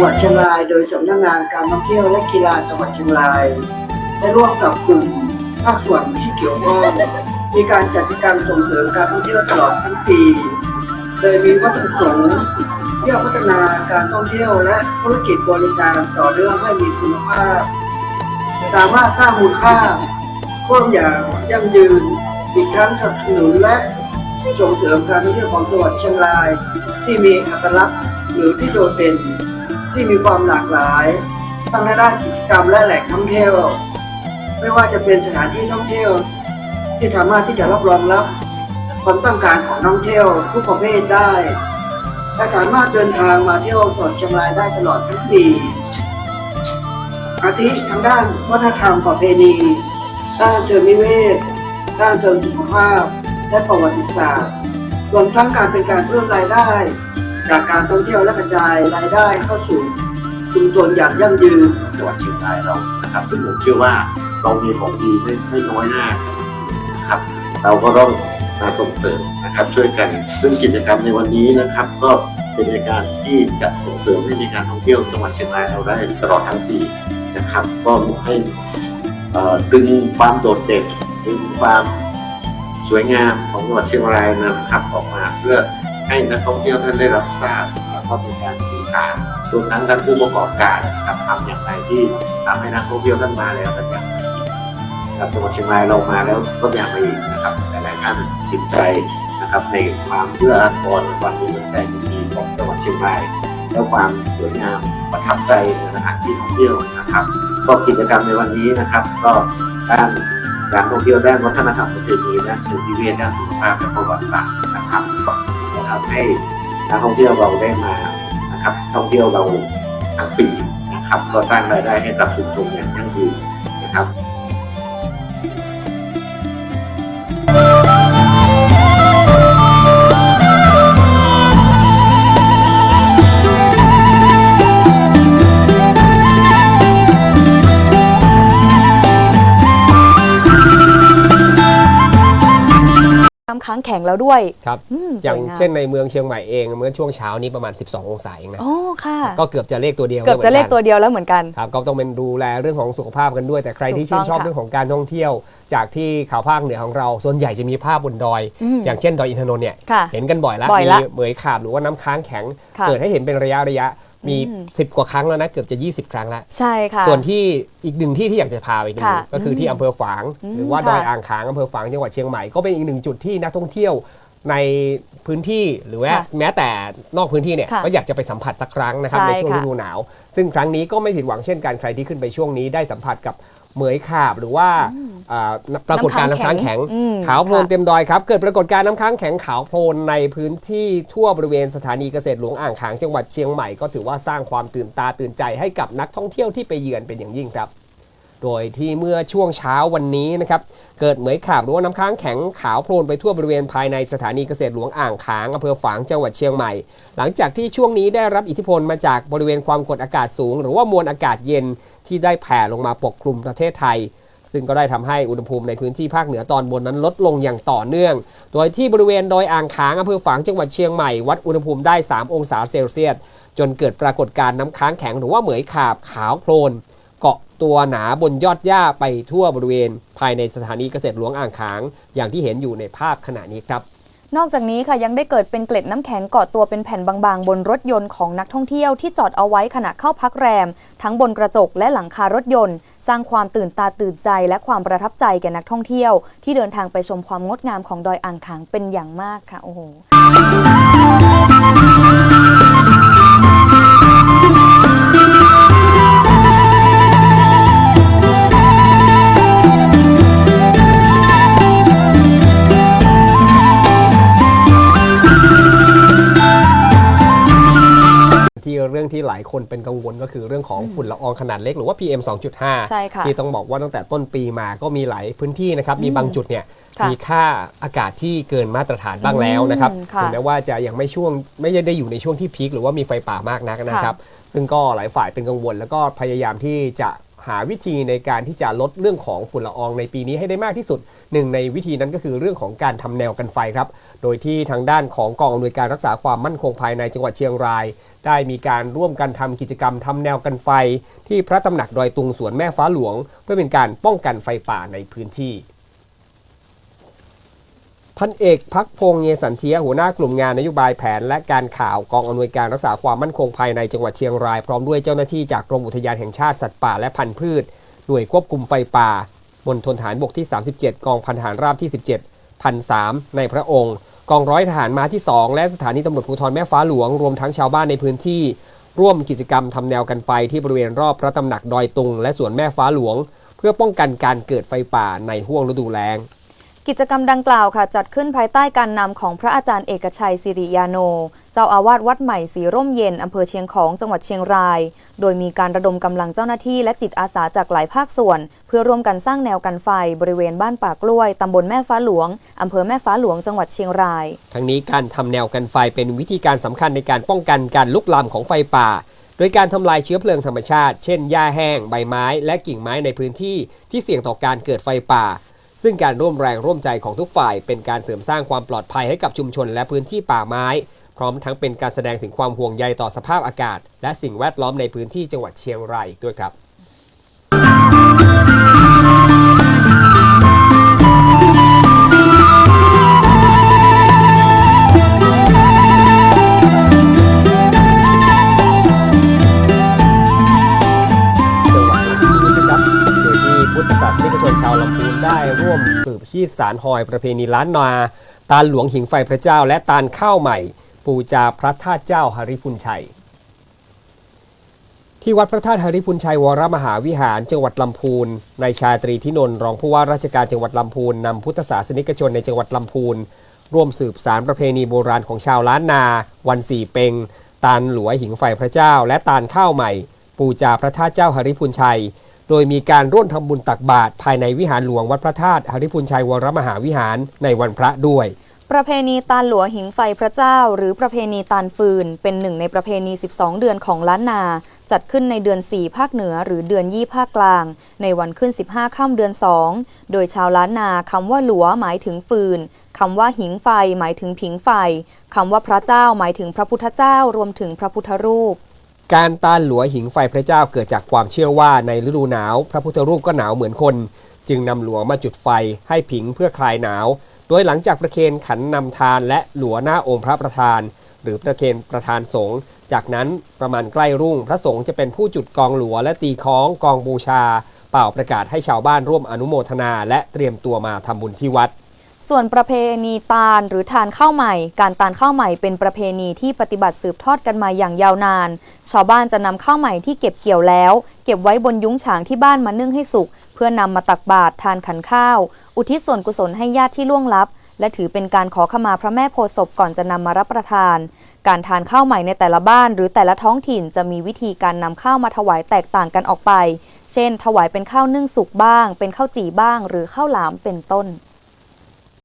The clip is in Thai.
งหวัดเชียงราย โดยสำนักงานการท่องเที่ยวและกีฬาจังหวัดเชียงราย ได้ร่วมกับกลุ่มภาคส่วนที่เกี่ยวข้องมีการจัดกิจกรรมส่งเสริมการท่องเที่ยวตลอดทั้งปี โดยมีวัตถุประสงค์เพื่อพัฒนาการท่องเที่ยวและธุรกิจบริการต่อเนื่องให้มีคุณภาพ สามารถสร้างมูลค่าเพิ่มอย่างยั่งยืนอีกทั้งสนับสนุนและส่งเสริมการท่องเที่ยวของจังหวัดเชียงราย ที่มีอัตลักษณ์หรือที่โดดเด่น ที่มีความหลากหลายทั้งในด้านกิจกรรมและแหล่งท่องเที่ยว ไม่ว่าจะเป็นสถานที่ท่องเที่ยว ที่สามารถที่จะรับรองรับความต้องการของนักท่องเที่ยวทุกประเภทได้ และสามารถเดินทางมาเที่ยวจังหวัดเชียงรายได้ตลอดทั้งปีอาทิทางด้านวัฒนธรรมประเพณี ด้านเชิงนิเวศ ด้านเชิงสุขภาพ และประวัติศาสตร์ รวมทั้งการเป็นการเพิ่มรายได้ จากการท่องเที่ยวและกระจายรายได้เข้าสู่ชุมชนอย่างยั่งยืนจังหวัดเชียงรายเรานะครับ ซึ่งผมเชื่อว่าเรามีของดีไม่ไม่น้อยหน้านะครับ เราก็ต้องมาส่งเสริมนะครับช่วยกัน ซึ่งกิจกรรมในวันนี้นะครับ ก็เป็นในการที่จะส่งเสริมให้มีการท่องเที่ยวจังหวัดเชียงรายเราได้ตลอดทั้งปีนะครับ ก็ให้ดึงความโดดเด่นดึงความสวยงามของจังหวัดเชียงรายนะครับออกมาเพื่อ ให้นักท่องเที่ยวท่านได้รับทราบแล้วก็มีการสื่อสารรวมทั้งท่านผู้ประกอบการนะครับทำอย่างไรที่ทำให้นักท่องเที่ยวท่านมาแล้วท่านอยากมาอีกครับจังหวัดเชียงรายเรามาแล้วก็อยากมาอีกนะครับหลายๆท่านติดใจนะครับในความเพื่ออาทรความมีน้ำใจดีของจังหวัดเชียงรายและความสวยงามประทับใจในสถานที่ท่องเที่ยวนะครับ ก็กิจกรรมในวันนี้นะครับ ก็ด้านการท่องเที่ยวด้านวัฒนธรรมประเพณีด้านเชิงนิเวศด้านสุขภาพและประวัติศาสตร์นะครับ ทำให้นักท่องเที่ยวเราได้มานะครับท่องเที่ยวเราทั้งปีนะครับก็สร้างรายได้ให้กับชุมชนอย่างยั่งยืน น้ำค้างแข็งแล้วด้วยครับอืมอย่างสวยงามเช่นในเมืองเชียงใหม่เองเมื่อช่วงเช้านี้ประมาณ 12 องศาเองนะ อ๋อค่ะก็เกือบจะเลขตัวเดียวเกือบจะเลขตัวเดียวแล้วเหมือนกัน ครับก็ต้องเป็นดูแลเรื่องของสุขภาพกันด้วย แต่ใครที่ถูกต้ชื่อนงชอบค่ะเรื่องของการท่องเที่ยว จากที่ข่าวภาคเหนือของเรา ส่วนใหญ่จะมีภาพบนดอย อืมอย่างเช่นดอยอินทนนท์เนี่ยค่ะเห็นกันบ่อยแล้วบ่อยมีละเหมยขาบหรือว่าน้ำค้างแข็ง ค่ะ เกิดให้เห็นเป็นระยะระยะ มีอืม10 กว่าครั้งแล้วนะ เกือบจะ 20 ครั้งแล้ว ใช่ค่ะ ส่วนที่อีกหนึ่งที่ที่อยากจะพาไปดูค่ะก็คือที่อืมอำเภอฝาง อืมหรือว่าค่ะ ดอยอ่างขางอำเภอฝางจังหวัดเชียงใหม่ก็เป็นอีกหนึ่งจุดที่นักท่องเที่ยวในพื้นที่หรือว่าค่ะแม้แต่นอกพื้นที่เนี่ยค่ะก็อยากจะไปสัมผัสสักครั้งนะครับใช่ในช่วงค่ะ ฤดูหนาว ซึ่งครั้งนี้ก็ไม่ผิดหวังเช่นกันใครที่ขึ้นไปช่วงนี้ได้สัมผัสกับ เหมยขาบหรือว่าอ่าปรากฏการณ์น้ำค้างแข็ง อืมขาวโพลนค่ะ เต็มดอยครับเกิดปรากฏการณ์น้ำค้างแข็งขาวโพลนในพื้นที่ทั่วบริเวณสถานีเกษตรหลวงอ่างขางจังหวัดเชียงใหม่ก็ถือว่าสร้างความตื่นตาตื่นใจให้กับนักท่องเที่ยวที่ไปเยือนเป็นอย่างยิ่งครับ โดยที่เมื่อช่วงเช้าวันนี้นะครับเกิดเหมยขาบหรือว่าน้ำค้างแข็งขาวโพลนไปทั่วบริเวณภายในสถานีเกษตรหลวงอ่างขางอำเภอฝางจังหวัดเชียงใหม่ หลังจากที่ช่วงนี้ได้รับอิทธิพลมาจากบริเวณความกดอากาศสูง หรือว่ามวลอากาศเย็นที่ได้แผ่ลงมาปกคลุมประเทศไทยซึ่งก็ได้ทำให้อุณหภูมิในพื้นที่ภาคเหนือตอนบนนั้นลดลงอย่างต่อเนื่อง โดยที่บริเวณดอยอ่างขางอำเภอฝางจังหวัดเชียงใหม่ วัดอุณหภูมิได้ 3 องศาเซลเซียส จนเกิดปรากฏการณ์น้ำค้างแข็งหรือว่าเหมยขาบขาวโพลน เกาะตัวหนาบนยอดหญ้าไปทั่วบริเวณ ภายในสถานีเกษตรหลวงอ่างขาง อย่างที่เห็นอยู่ในภาพขณะนี้ครับ นอกจากนี้ค่ะยังได้เกิดเป็นเกล็ดน้ำแข็งเกาะตัวเป็นแผ่นบางๆ บนรถยนต์ของนักท่องเที่ยวที่จอดเอาไว้ขณะเข้าพักแรม ทั้งบนกระจกและหลังคารถยนต์ สร้างความตื่นตาตื่นใจและความประทับใจแก่นักท่องเที่ยว ที่เดินทางไปชมความงดงามของดอยอ่างขางเป็นอย่างมากค่ะโอ้โห ที่เรื่องที่หลายคนเป็นกังวลก็คือเรื่องของฝุ่นละอองขนาดเล็กหรือว่า PM 2.5 ใช่ค่ะที่ต้องบอกว่าตั้งแต่ต้นปีมาก็มีหลายพื้นที่นะครับ มีบางจุดเนี่ยค่ะมีค่าอากาศที่เกินมาตรฐานบ้างแล้วนะครับอืมค่ะถึงแม้ว่าจะยังไม่ช่วงไม่ได้อยู่ในช่วงที่พีคหรือว่ามีไฟป่ามากนักนะครับ ซึ่งก็หลายฝ่ายเป็นกังวล แล้วก็พยายามที่จะ หาวิธีในการที่จะลดเรื่องของฝุ่นละอองในปีนี้ให้ได้มากที่สุดหนึ่งในวิธีนั้นก็คือเรื่องของการทำแนวกันไฟครับ โดยที่ทางด้านของกองอำนวยการรักษาความมั่นคงภายในจังหวัดเชียงราย ได้มีการร่วมกันทำกิจกรรมทำแนวกันไฟ ที่พระตำหนักดอยตุงสวนแม่ฟ้าหลวง เพื่อเป็นการป้องกันไฟป่าในพื้นที่ พันเอกพักพงษ์เยสันเทียหัวหน้ากลุ่มงานนโยบายแผน และการข่าวกองอำนวยการรักษาความมั่นคงภายในจังหวัดเชียงราย พร้อมด้วยเจ้าหน้าที่จากกรมอุทยานแห่งชาติสัตว์ป่าและพันธุ์พืช หน่วยควบคุมไฟป่ามณฑลฐานบกที่ 37 กองพันทหารราบที่ 17พันสามในพระองค์ กองร้อยทหารม้าที่ 2 และสถานีตำรวจภูธรแม่ฟ้าหลวงรวมทั้งชาวบ้านในพื้นที่ ร่วมกิจกรรมทำแนวกันไฟที่บริเวณรอบพระตำหนักดอยตุง และสวนแม่ฟ้าหลวง เพื่อป้องกันการเกิดไฟป่าในห้วงฤดูแล้ง กิจกรรมดังกล่าวค่ะจัดขึ้นภายใต้การนำของพระอาจารย์เอกชัยสิริยาโน เจ้าอาวาสวัดใหม่สีร่มเย็นอำเภอเชียงของจังหวัดเชียงราย โดยมีการระดมกำลังเจ้าหน้าที่และจิตอาสาจากหลายภาคส่วน เพื่อร่วมกันสร้างแนวกันไฟบริเวณบ้านป่ากล้วยตำบลแม่ฟ้าหลวงอำเภอแม่ฟ้าหลวงจังหวัดเชียงราย ทั้งนี้การทำแนวกันไฟเป็นวิธีการสำคัญในการป้องกันการลุกลามของไฟป่าโดยการทำลายเชื้อเพลิงธรรมชาติ เช่น หญ้าแห้ง ใบไม้ และกิ่งไม้ในพื้นที่ที่เสี่ยงต่อการเกิดไฟป่า ซึ่งการร่วมแรงร่วมใจของทุกฝ่าย เป็นการเสริมสร้างความปลอดภัยให้กับชุมชนและพื้นที่ป่าไม้ พร้อมทั้งเป็นการแสดงถึงความห่วงใยต่อสภาพอากาศ และสิ่งแวดล้อมในพื้นที่จังหวัดเชียงรายอีกด้วยครับ ร่วมสืบชีพสารหอยประเพณีล้านนา ตาลหลวงหิงไฟพระเจ้า และตาลข้าวใหม่ ปูจาพระธาตุเจ้าหริพุนชัย ที่วัดพระธาตุหริพุนชัยวรมหาวิหารจังหวัดลำพูนนายชาตรีทินนท์รองผู้ว่าราชการจังหวัดลำพูนนำพุทธศาสนิกชนในจังหวัดลำพูนร่วมสืบสารประเพณีโบราณของชาวล้านนา วันสี่เปงตาลหลวงหิงไฟพระเจ้า และตาลข้าวใหม่ ปูจาพระธาตุเจ้าหริพุนชัย โดยมีการร่วมทำบุญตักบาตรภายในวิหารหลวงวัดพระธาตุหริพุนชัยวรมหาวิหารในวันพระด้วยประเพณีตาลหลัวหิงไฟพระเจ้า หรือประเพณีตาลฟืน เป็นหนึ่งในประเพณี 12 เดือนของล้านนา จัดขึ้นในเดือน 4 ภาคเหนือ หรือเดือนยี่ภาคกลาง ในวันขึ้น 15 ค่ำเดือน 2 โดยชาวล้านนาคำว่าหลัวหมายถึงฟืนคำว่าหิงไฟหมายถึงผิงไฟคำว่าพระเจ้าหมายถึงพระพุทธเจ้ารวมถึงพระพุทธรูป การต้าลหลัวหิงไฟพระเจ้าเกิดจากความเชื่อว่าในฤดูหนาว พระพุทธรูปก็หนาวเหมือนคน จึงนำหลัวมาจุดไฟให้ผิงเพื่อคลายหนาว โดยหลังจากประเคนขันนำทานและหลัวหน้าองค์พระประธาน หรือประเคนประธานสงฆ์จากนั้นประมาณใกล้รุ่ง พระสงฆ์จะเป็นผู้จุดกองหลัวและตีค้องกองบูชา เป่าประกาศให้ชาวบ้านร่วมอนุโมทนา และเตรียมตัวมาทำบุญที่วัด ส่วนประเพณีตาลหรือทานข้าวใหม่ การตานข้าวใหม่เป็นประเพณีที่ปฏิบัติสืบทอดกันมาอย่างยาวนาน ชาวบ้านจะนำข้าวใหม่ที่เก็บเกี่ยวแล้ว เก็บไว้บนยุ้งฉางที่บ้านมานึ่งให้สุก เพื่อนำมาตักบาตรทานขันข้าว อุทิศส่วนกุศลให้ญาติที่ล่วงลับ และถือเป็นการขอขมาพระแม่โพธิ์ศพก่อนจะนำมารับประทาน การทานข้าวใหม่ในแต่ละบ้าน หรือแต่ละท้องถิ่นจะมีวิธีการนำข้าวมาถวายแตกต่างกันออกไป เช่น ถวายเป็นข้าวนึ่งสุกบ้าง เป็นข้าวจี่บ้าง หรือข้าวหลามเป็นต้น